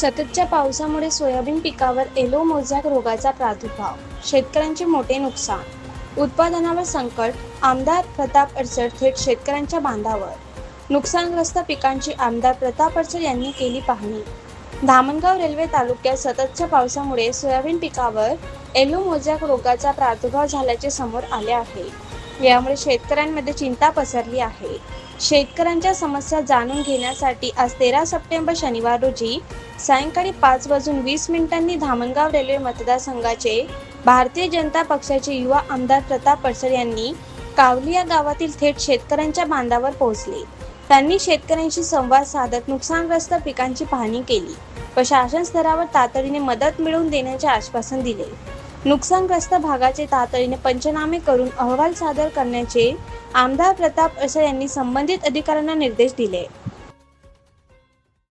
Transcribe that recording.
सततच्या पावसामुळे सोयाबीन पिकावर एलो मोझॅक रोगाचा प्रादुर्भाव शेतकऱ्यांचे मोठे नुकसान उत्पादनावर संकट आमदार प्रताप अडसर थेट शेतकऱ्यांच्या बांधावर. नुकसानग्रस्त पिकांची आमदार प्रताप अडसर यांनी केली पाहणी. धामणगाव रेल्वे तालुक्यात सततच्या पावसामुळे सोयाबीन पिकावर एलो मोझॅक रोगाचा प्रादुर्भाव झाल्याचे समोर आले आहे. यामुळे शेतकऱ्यांमध्ये चिंता पसरली आहे. शेतकऱ्यांच्या समस्या जाणून घेण्यासाठी आज तेरा सप्टेंबर शनिवार रोजी सायंकाळी पाच वाजून वीस मिनिटांनी धामणगाव रेल्वे मतदारसंघाचे भारतीय जनता पक्षाचे युवा आमदार प्रताप अडसर यांनी कावली या गावातील थेट शेतकऱ्यांच्या बांधावर पोहोचले. त्यांनी शेतकऱ्यांशी संवाद साधत नुकसानग्रस्त पिकांची पाहणी केली. व शासन स्तरावर तातडीने मदत मिळवून देण्याचे आश्वासन दिले. नुकसानग्रस्त भागाचे तातडीने पंचनामे करून अहवाल सादर करण्याचे आमदार प्रताप असे यांनी संबंधित अधिकाऱ्यांना निर्देश दिले.